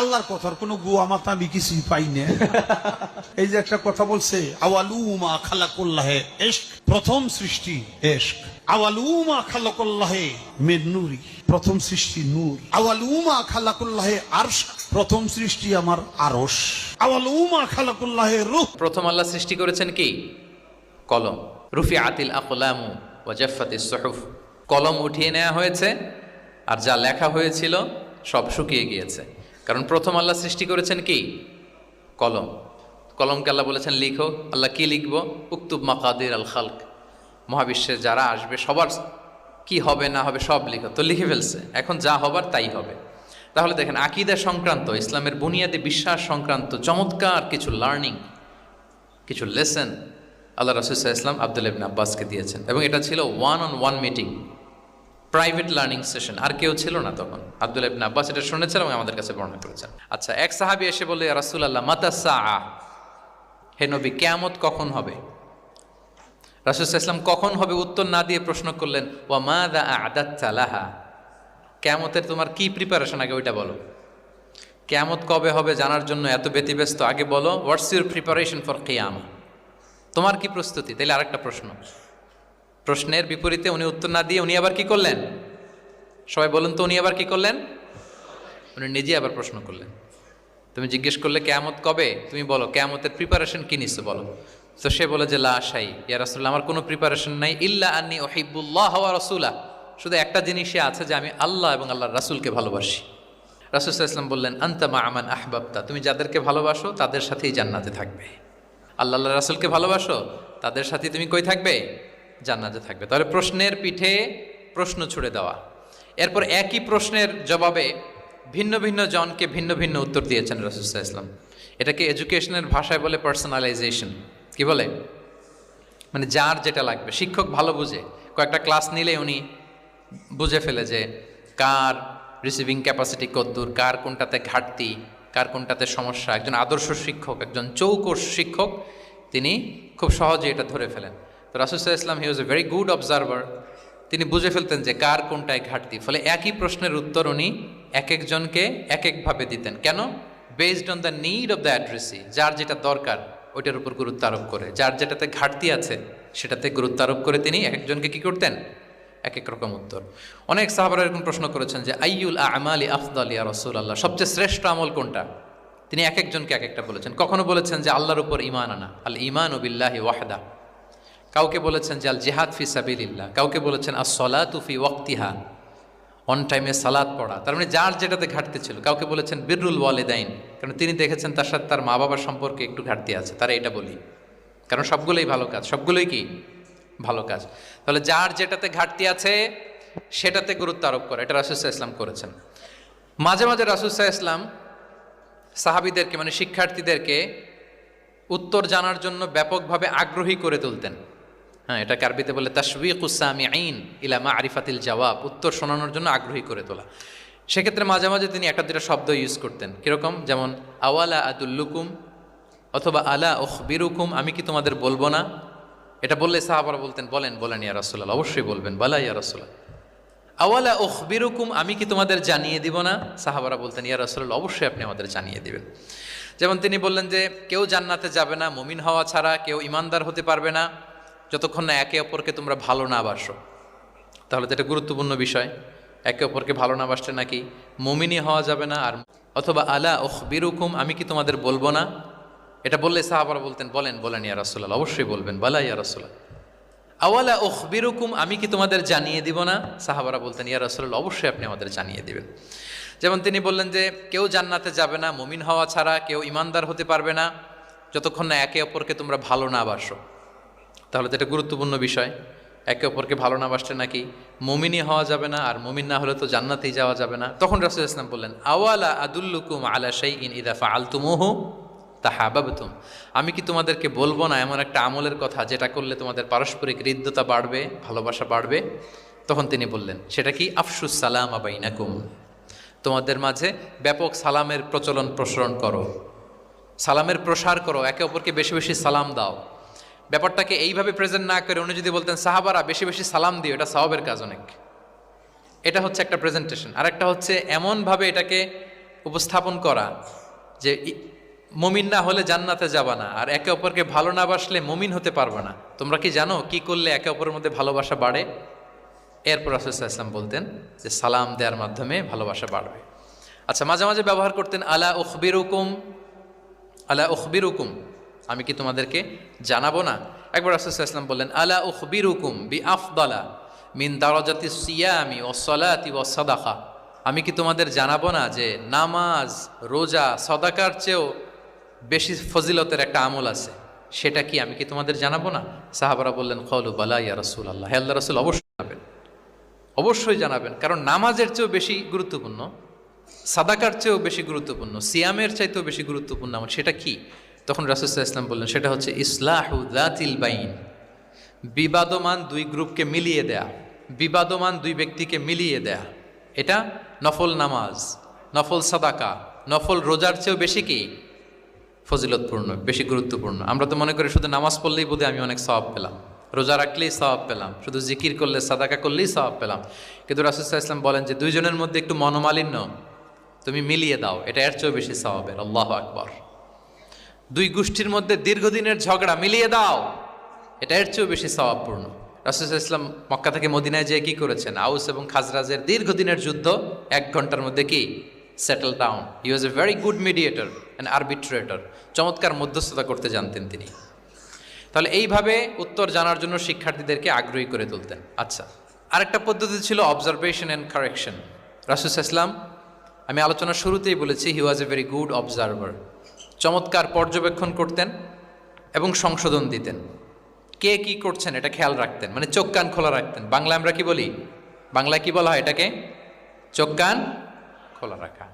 আল্লাহর কথার কোনো গুয়া মাথা আমি কিছুই পাই না। এই যে একটা কথা বলছে আওয়ালুমা খালাকুল্লাহে এশক। প্রথম সৃষ্টি এশক। আওয়ালুমা খালাকুল্লাহে মেনুরি প্রথম সৃষ্টি নূর। আওয়ালুমা খালাকুল্লাহে আরশ। প্রথম সৃষ্টি আমার আরশ। আওয়ালুমা খালাকুল্লাহে রূহ। প্রথম আল্লাহ সৃষ্টি করেছেন কি? কলম। রুফি আতিল আকলামু ওয়াজাফাতি সহুফ। কলম উঠিয়ে নেওয়া হয়েছে, আর যা লেখা হয়েছিল সব শুকিয়ে গিয়েছে। কারণ প্রথম আল্লাহ সৃষ্টি করেছেন কি? কলম। কলমকে আল্লাহ বলেছেন, লিখো। আল্লাহ কি লিখব? উক্তুব মাকাদির আল খালক। মহাবিশ্বে যারা আসবে, সবার কি হবে, না হবে, সব লিখো। তো লিখে ফেলছে। এখন যা হবার, তাই হবে। তাহলে দেখেন, আকিদা সংক্রান্ত, ইসলামের বুনিয়াদী বিশ্বাস সংক্রান্ত চমৎকার কিছু লার্নিং কিছু লেসন আল্লাহ রসুল্লাহ ইসলাম আব্দুল আব্বাসকে দিয়েছেন। এবং এটা ছিল one on one meeting private learning session. আর কেউ ছিল না তখন। আব্দুল ইবিন আব্বাস এটা শুনেছেন এবং আমাদের কাছে বর্ণনা করেছেন। আচ্ছা এক সাহাবি এসে বলে রাসুল আল্লাহ মাতাসা হে নবী, কেয়ামত কখন হবে? রাসুল ইসলাম কখন হবে? উত্তর না দিয়ে প্রশ্ন করলেন, ওয়া মা দা আদাচ্চালাহা কেয়ামতের তোমার কি প্রিপারেশন আগে ওইটা বলো। কেয়ামত কবে হবে জানার জন্য এত ব্যতিব্যস্ত? আগে বলো হোয়াটস ইউর প্রিপারেশন ফর কেয়ামা তোমার কি প্রস্তুতি? তাহলে আরেকটা প্রশ্ন। প্রশ্নের বিপরীতে উনি উত্তর না দিয়ে উনি আবার কি করলেন? সবাই বলুন তো উনি আবার কি করলেন? উনি নিজে আবার প্রশ্ন করলেন। তুমি জিজ্ঞেস করলে, কেয়ামত কবে? তুমি বলো, কেয়ামতের প্রিপারেশন কি নিচ্ছ বলো। তো সে বলে যে, লা আশাই ইয়া রাসুল্লাহ আমার কোনো প্রিপারেশন নাই, ইল্লা আন্নি ওহিবুল্লাহ ওয়া রসুলা শুধু একটা জিনিসই আছে যে, আমি আল্লাহ এবং আল্লাহর রাসুলকে ভালোবাসি। রাসুল ইসলাম বললেন আন্তামা আমান আহবাবতা। তুমি যাদেরকে ভালোবাসো, তাদের সাথেই জান্নাতে থাকবে। আল্লাহ আল্লাহ রাসুলকে ভালোবাসো, তাদের সাথে তুমি কই থাকবে? জান্নাতে থাকবে। তাহলে প্রশ্নের পিঠে প্রশ্ন ছুড়ে দেওয়া। এরপর একই প্রশ্নের জবাবে ভিন্ন ভিন্ন জনকে ভিন্ন ভিন্ন উত্তর দিয়েছেন রসুল্লাহ ইসলাম এটাকে এডুকেশনের ভাষায় বলে পার্সোনালাইজেশন কি বলে? মানে যার যেটা লাগবে। শিক্ষক ভালো বুঝে। কয়েকটা ক্লাস নিলে উনি বুঝে ফেলে যে কার রিসিভিং ক্যাপাসিটি কদ্দূর কার কোনটাতে ঘাটতি, কার কোনটাতে সমস্যা। একজন আদর্শ শিক্ষক, একজন চৌকস শিক্ষক, তিনি খুব সহজে এটা ধরে ফেলেন। তো রাসুসাহ ইসলাম he was a very good observer তিনি বুঝে ফেলতেন যে কার কোনটায় ঘাটতি। ফলে একই প্রশ্নের উত্তর উনি এক একজনকে এক একভাবে দিতেন। কেন? Based on the need of the addressee যার যেটা দরকার, ওইটার উপর গুরুত্ব আরোপ করে। যার যেটাতে ঘাটতি আছে, সেটাতে গুরুত্ব আরোপ করে তিনি এক একজনকে কী করতেন? এক এক রকম উত্তর। অনেক সাহাবারা এরকম প্রশ্ন করেছেন যে আইউল আমালি আফদাল ইয়া রসুল আল্লাহ সবচেয়ে শ্রেষ্ঠ আমল কোনটা? তিনি এক একজনকে এক একটা বলেছেন। কখনো বলেছেন যে, আল্লাহর উপর ইমান আনা। আল ইমান বিল্লাহি ওয়াহদা। কাউকে বলেছেন যে আল জেহাদ ফি সাবিল্লাহ কাউকে বলেছেন আর সলাতু ফি ওয়াক্তিহা অন টাইমে সালাদ পড়া। তার মানে যার যেটাতে ঘাটতি ছিল, কাউকে বলেছেন বিররুল ওয়ালেদাইন, কারণ তিনি দেখেছেন তার সাথে তার মা বাবার সম্পর্কে একটু ঘাটতি আছে, তারা এটা বলি। কারণ সবগুলোই ভালো কাজ, সবগুলোই কি? ভালো কাজ। তাহলে যার যেটাতে ঘাটতি আছে, সেটাতে গুরুত্ব আরোপ করে। এটা রাসুসাহ ইসলাম করেছেন। মাঝে মাঝে রাসুসাহ ইসলাম সাহাবিদেরকে মানে শিক্ষার্থীদেরকে উত্তর জানার জন্য ব্যাপকভাবে আগ্রহী করে তুলতেন। হ্যাঁ এটাকে আরবিতে বলে তাসবিকুসামি আইন ইলামা আরিফাতিল জবাব উত্তর শোনানোর জন্য আগ্রহী করে তোলা। সেক্ষেত্রে মাঝে মাঝে তিনি একটা দুটা শব্দ ইউজ করতেন। কীরকম? যেমন, আওয়ালা আতুল্লুকুম অথবা আলা ওখ বিরুকুম আমি কি তোমাদের বলব না? এটা বললে সাহাবারা বলতেন, বলেন বলেন, ইয়া রাসুল্লাহ অবশ্যই বলবেন, বালা, ইয়া রাসুল্লাহ আওয়ালা ওখ বিরুকুম আমি কি তোমাদের জানিয়ে দিব না? সাহাবারা বলতেন, ইয়া রাসুল্লাহ অবশ্যই আপনি আমাদের জানিয়ে দিবেন। যেমন তিনি বললেন যে, কেউ জান্নাতে যাবে না, মুমিন হওয়া ছাড়া কেউ ইমানদার হতে পারবে না। যতক্ষণ না একে অপরকে তোমরা ভালো না বাসো। তাহলে তো এটা গুরুত্বপূর্ণ বিষয়। একে অপরকে ভালো না বাসলে নাকি মমিনি হওয়া যাবে না আর অথবা আলা ওহ বিরুকুম আমি কি তোমাদের বলব না? এটা বললে সাহাবারা বলতেন, বলেন বলেন, ইয়া রাসুল্লাহ অবশ্যই বলবেন, বালা, ইয়া রাসুল্লাহ আওয়ালা ওখ বিরুকুম আমি কি তোমাদের জানিয়ে দিব না? সাহাবারা বলতেন, ইয়া রাসুল্লাহ অবশ্যই আপনি আমাদের জানিয়ে দিবেন। যেমন তিনি বললেন যে, কেউ জান্নাতে যাবে না, মমিন হওয়া ছাড়া কেউ ইমানদার হতে পারবে না, যতক্ষণ না একে অপরকে তোমরা ভালো না বাসো। তাহলে তো এটা গুরুত্বপূর্ণ বিষয়। একে অপরকে ভালো না বাসলে নাকি মমিনই হওয়া যাবে না, আর মমিন না হলে তো জান্নাতেই যাওয়া যাবে না। তখন রাসুল ইসলাম বললেন, আওয়ালা আদুল্লুকুম আলা শাই ইন ইদাফা আলতুমোহ তাহাবাবতুম আমি কি তোমাদেরকে বলব না এমন একটা আমলের কথা যেটা করলে তোমাদের পারস্পরিক হৃদ্যতা বাড়বে, ভালোবাসা বাড়বে? তখন তিনি বললেন, সেটা কি? আফসুস সালাম আবাইনাকুম তোমাদের মাঝে ব্যাপক সালামের প্রচলন প্রসারণ করো। সালামের প্রসার করো, একে অপরকে বেশি বেশি সালাম দাও। ব্যাপারটাকে এইভাবে প্রেজেন্ট না করে উনি যদি বলতেন, সাহাবারা, বেশি বেশি সালাম দিও, এটা সাহাবের কাজ অনেক। এটা হচ্ছে একটা প্রেজেন্টেশন আর একটা হচ্ছে এমনভাবে এটাকে উপস্থাপন করা যে মমিন না হলে জান্নাতে যাবা না, আর একে অপরকে ভালো না বাসলে মমিন হতে পারবে না। তোমরা কি জানো কি করলে একে অপরের মধ্যে ভালোবাসা বাড়ে? এরপর রাসুল্লাহ ইসলাম বলতেন যে সালাম দেওয়ার মাধ্যমে ভালোবাসা বাড়বে। আচ্ছা মাঝে মাঝে ব্যবহার করতেন, আলা উখবিরুকুম আলা উখবিরুকুম। আমি কি তোমাদেরকে জানাব না? একবার ইসলাম বললেন, আলা উখবিরুকুম বি আফদালা মিন দারাজাতি সিয়ামি ও সলাতি ও সদাকা? আমি কি তোমাদের জানাব না যে নামাজ, রোজা, সদাকার চেয়েও বেশি ফজিলতের একটা আমল আছে? সেটা কি আমি কি তোমাদের জানাব না? সাহাবারা বললেন খলু বালা ইয়া রসুল আল্লাহ হে আল্লাহ রসুল, অবশ্যই জানাবেন। অবশ্যই জানাবেন, কারণ নামাজের চেয়েও বেশি গুরুত্বপূর্ণ, সাদাকার চেয়েও বেশি গুরুত্বপূর্ণ, সিয়ামের চাইতেও বেশি গুরুত্বপূর্ণ আমার সেটা কি? তখন রাসুসাহ ইসলাম বললেন, সেটা হচ্ছে ইসলাহু দাতিল বাইন। বিবাদমান দুই গ্রুপকে মিলিয়ে দেয়া, বিবাদমান দুই ব্যক্তিকে মিলিয়ে দেয়া। এটা নফল নামাজ, নফল সাদাকা, নফল রোজার চেয়েও বেশি কি? ফজিলতপূর্ণ, বেশি গুরুত্বপূর্ণ। আমরা তো মনে করি শুধু নামাজ পড়লেই বোধহয় আমি অনেক স্বভাব পেলাম। রোজা রাখলেই স্বভাব পেলাম। শুধু জিকির করলে, সাদাকা করলেই স্বভাব পেলাম। কিন্তু রাসুসাহ ইসলাম বলেন যে দুইজনের মধ্যে একটু মনোমালিন্য, তুমি মিলিয়ে দাও। এটা এর চেয়েও বেশি স্বভাবের আল্লাহ আকবর। দুই গোষ্ঠীর মধ্যে দীর্ঘদিনের ঝগড়া, মিলিয়ে দাও। এটা এর চেয়েও বেশি স্বভাবপূর্ণ। রাসুল ইসলাম মক্কা থেকে মদিনায় যেয়ে কি করেছেন? আউস এবং খাজরাজের দীর্ঘদিনের যুদ্ধ এক ঘণ্টার মধ্যে কি? Settle down he was a very good mediator and arbitrator চমৎকার মধ্যস্থতা করতে জানতেন তিনি। তাহলে এইভাবে উত্তর জানার জন্য শিক্ষার্থীদেরকে আগ্রহী করে তুলতেন। আচ্ছা আরেকটা পদ্ধতি ছিল অবজারভেশন অ্যান্ড কারেকশন রাসুস ইসলাম আমি আলোচনার শুরুতেই বলেছি he was a very good observer চমৎকার পর্যবেক্ষণ করতেন এবং সংশোধন দিতেন। কে কি করছেন এটা খেয়াল রাখতেন মানে চোখ কান খোলা রাখতেন। বাংলা আমরা কি বলি? বাংলায় কি বলা হয় এটাকে? চোখ কান খোলা রাখা।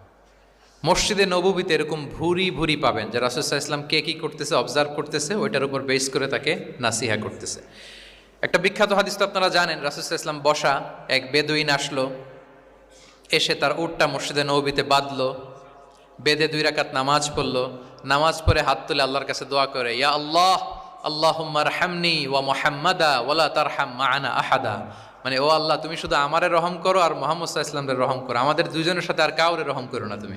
মসজিদে নবীতে এরকম ভুরি ভুরি পাবেন, যে রাসুসাহ ইসলাম কে কি করতেছে অবজার্ভ করতেছে, ওইটার উপর বেস করে তাকে নাসিহা করতেছে। একটা বিখ্যাত হাদিস তো আপনারা জানেন রাসুসাহ ইসলাম বসা, এক বেদুইন আসলো, এসে তার উটটা মসজিদে নবীতে বাঁধলো বেদে দুই রাকাত নামাজ পড়ল। নামাজ পড়ে হাত তুলে আল্লাহর কাছে দোয়া করে, ইয়া আল্লাহ আল্লাহুম্মার হামনি ওয়া মোহাম্মদা ওয়ালা তার হাম আহাদা। মানে ও আল্লাহ, তুমি শুধু আমারে রহম করো আর মোহাম্মদ ইসলামের রহম করো। আমাদের দুজনের সাথে আর কাউরে রহম করো না তুমি।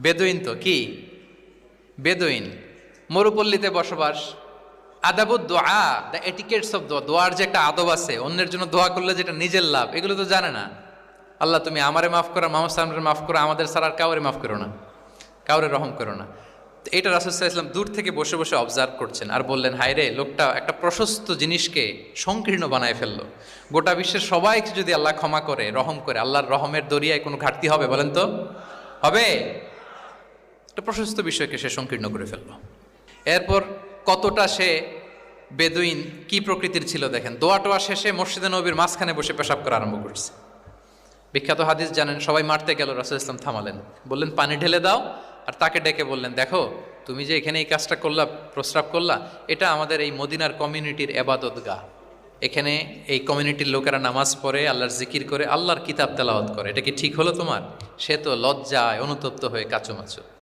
বেদুইন তো, কি? বেদুইন, মরুপল্লীতে বসবাস। আদাবুদ দোয়া দ্য এটিকেটস অফ দোয়া। দোয়ার যে একটা আদব আছে, অন্যের জন্য দোয়া করলে যেটা নিজের লাভ, এগুলো তো জানে না। আল্লাহ, তুমি আমারে মাফ করো, মোহাম্মদ সালামের মাফ করো, আমাদের আর কাউরে মাফ করো না। কাউরে রহম করো না। তো এটা রাসুসাহ ইসলাম দূর থেকে বসে বসে অবজার্ভ করছেন আর বললেন, হায় রে, লোকটা একটা প্রশস্ত জিনিসকে সংকীর্ণ বানায় ফেলল। গোটা বিশ্বের সবাইকে যদি আল্লাহ ক্ষমা করে, রহম করে, আল্লাহর রহমের দরিয়ায় কোনো ঘাটতি হবে বলেন তো? হবে? একটা প্রশস্ত বিষয়কে সে সংকীর্ণ করে ফেলল। এরপর কতটা সে বেদুইন, কি প্রকৃতির ছিল দেখেন। দোয়া টোয়া শেষে মসজিদে নবীর মাঝখানে বসে পেশাব করা আরম্ভ করছে। বিখ্যাত হাদিস জানেন, সবাই মারতে গেল, রাসুল ইসলাম থামালেন। বললেন, পানি ঢেলে দাও আর তাকে ডেকে বললেন, দেখো, তুমি যে এখানে এই কাজটা করলা, প্রস্রাব করলা, এটা আমাদের এই মদিনার কমিউনিটির এবাদত গা এখানে এই কমিউনিটির লোকেরা নামাজ পড়ে, আল্লাহর জিকির করে, আল্লাহর কিতাব তেলাওয়াত করে। এটা কি ঠিক হলো তোমার? সে তো লজ্জায়, অনুতপ্ত হয়ে কাচুমাচু।